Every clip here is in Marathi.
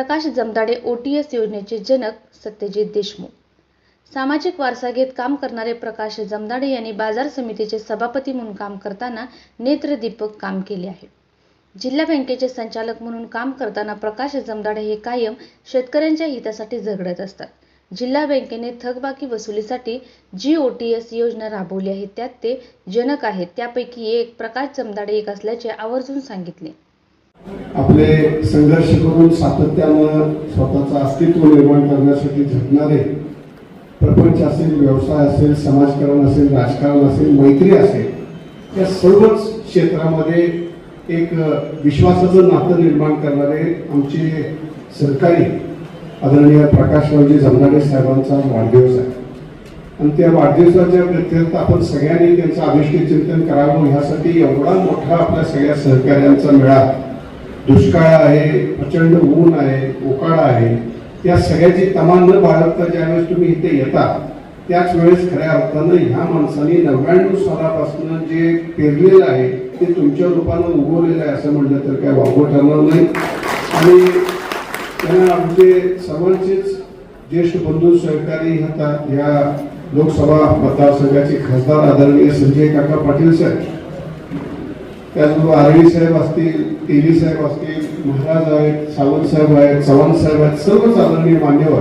Prakash Jamdade O T S योजनेचे जनक सत्यजित देशमुख. सामाजिक वारसा घेत काम करणारे प्रकाश जमदाडे यांनी बाजार समितीचे सभापती म्हणून काम करताना नेत्रदीपक काम केले आहे. जिल्हा बँकेचे संचालक म्हणून काम करताना प्रकाश जमदाडे हे कायम शेतकऱ्यांच्या हितासाठी झगडत असतात. जिल्हा बँकेने थकबाकी वसुलीसाठी जी ओ टी एस योजना राबवली आहे त्यात ते जनक आहेत. त्यापैकी एक प्रकाश जमदाडे एक असल्याचे आवर्जून सांगितले. आपले संघर्ष करून सातत्यानं स्वतःचं अस्तित्व निर्माण करण्यासाठी झटणारे प्रपंच असेल व्यवसाय असेल समाजकारण असेल राजकारण असेल मैत्री असेल या सर्वच क्षेत्रामध्ये एक विश्वासाचं नातं निर्माण करणारे आमचे सरकारी आदरणीय प्रकाशरावजी जमनाडे साहेबांचा वाढदिवस आहे. आणि त्या वाढदिवसाच्या व्यतिरिक्त आपण सगळ्यांनी त्यांचं अभिष्ट चिंतन करावं. ह्यासाठी एवढा मोठा आपल्या सगळ्या सहकार्यांचा मेळा दुष्काळ आहे प्रचंड ऊन आहे उकाडा आहे या सगळ्याची तमान न बाळगता ज्यावेळेस तुम्ही इथे येता त्याच वेळेस खऱ्या अर्थानं ह्या माणसाने नव्याण्णव सालापासून जे पेरलेलं आहे ते तुमच्या रूपानं उगवलेलं आहे असं म्हटलं तर काय वावगं ठरणार नाही. आणि त्यांना आमचे सर्वांचेच ज्येष्ठ बंधू सहकारी आता ह्या लोकसभा मतदारसंघाचे खासदार आदरणीय संजय काका पाटील साहेब. त्याचबरोबर आरडी साहेब असतील टेली साहेब असतील महाराज आहेत सावंत साहेब आहेत चव्हाण साहेब आहेत सर्वच आदरणीय मान्यवर.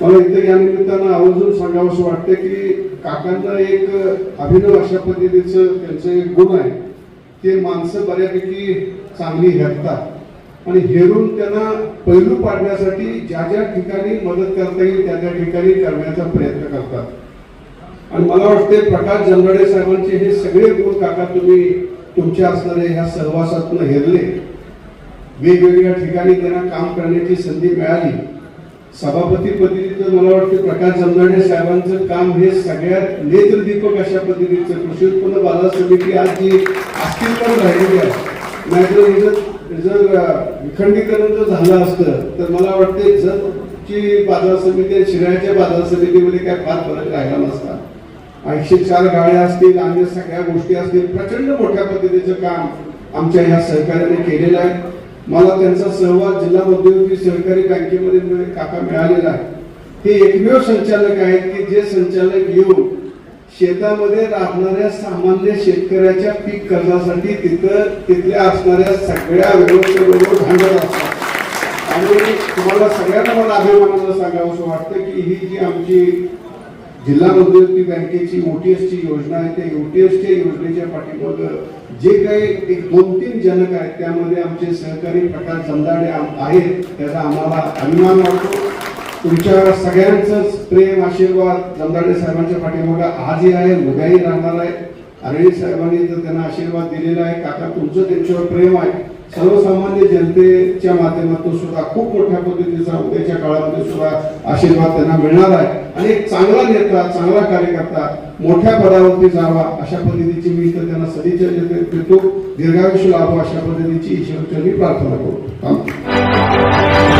मला इथे या निमित्तानं आवर्जून सांगावं असं वाटतं की काकांना एक अभिनव अशा पद्धतीचं त्यांचं एक गुण आहे ते माणसं बऱ्यापैकी चांगली हेरतात. आणि हेरून त्यांना पैलू पाडण्यासाठी ज्या ज्या ठिकाणी मदत करता येईल त्या त्या ठिकाणी करण्याचा प्रयत्न करतात. आणि मला वाटते प्रकाश जंगडे साहेबांचे हे सगळे गुण काका तुम्ही तुमच्या असणाऱ्या ह्या सहवासातून हेरले. वेगवेगळ्या ठिकाणी त्यांना काम करण्याची संधी मिळाली. सभापती पद्धतीचं मला वाटतं प्रकाश जमदाडे साहेबांचं काम हे सगळ्यात नेत्रदीपक अशा पद्धतीचं. कृषी उत्पन्न बाजार समिती आज जी अस्तित्वात राहिलेली आहे. नाहीतर जर विखंडीकरण जर झालं असतं तर मला वाटते जतची बाजार समिती आणि शिराळ्याच्या बाजार समितीमध्ये काय फार फरक राहिला नसता. ऐंशी चार गाड्या असतील अन्य सगळ्या गोष्टी असतील प्रचंड मोठ्या पद्धतीचं काम आमच्या ह्या सहकार्याने केलेलं आहे. मला त्यांचा सहभाग जिल्हा मध्यवर्ती सहकारी बँकेमध्ये काका मिळालेला आहे. हे एकमेव संचालक आहेत की जे संचालक येऊन शेतामध्ये राहणाऱ्या सामान्य शेतकऱ्याच्या पीक कर्जासाठी तिथं तिथल्या असणाऱ्या सगळ्या व्यवस्थेबरोबर भांडत असतात. आणि तुम्हाला सगळ्यांना मला अभिमानानं सांगावं असं वाटतं की ही जी आमची जिल्हा मध्यवर्ती बँकेची ओटीएसची योजना आहे त्या ओटीएसच्या योजनेच्या पाठीमाग जे काही एक दोन तीन जनक आहेत त्यामध्ये आमचे सहकारी प्रकाश जमदाडे आहेत त्याचा आम्हाला अभिमान वाटतो. तुमच्या सगळ्यांचंच प्रेम आशीर्वाद जमदाडे साहेबांच्या पाठीमाग आजही आहे उद्याही राहणार आहे. अरळी साहेबांनी तर त्यांना आशीर्वाद दिलेला आहे. काका तुमचं त्यांच्यावर प्रेम आहे. सर्वसामान्य जनतेच्या माध्यमातून सुद्धा खूप मोठ्या पद्धतीचा उद्याच्या काळामध्ये सुद्धा आशीर्वाद त्यांना मिळणार आहे. आणि एक चांगला नेता चांगला कार्यकर्ता मोठ्या पदावरती जावा अशा पद्धतीची मी इथं त्यांना सदिच्छा देतो दीर्घायुष्य लाभो अशा पद्धतीची ईश्वरचरणी प्रार्थना करतो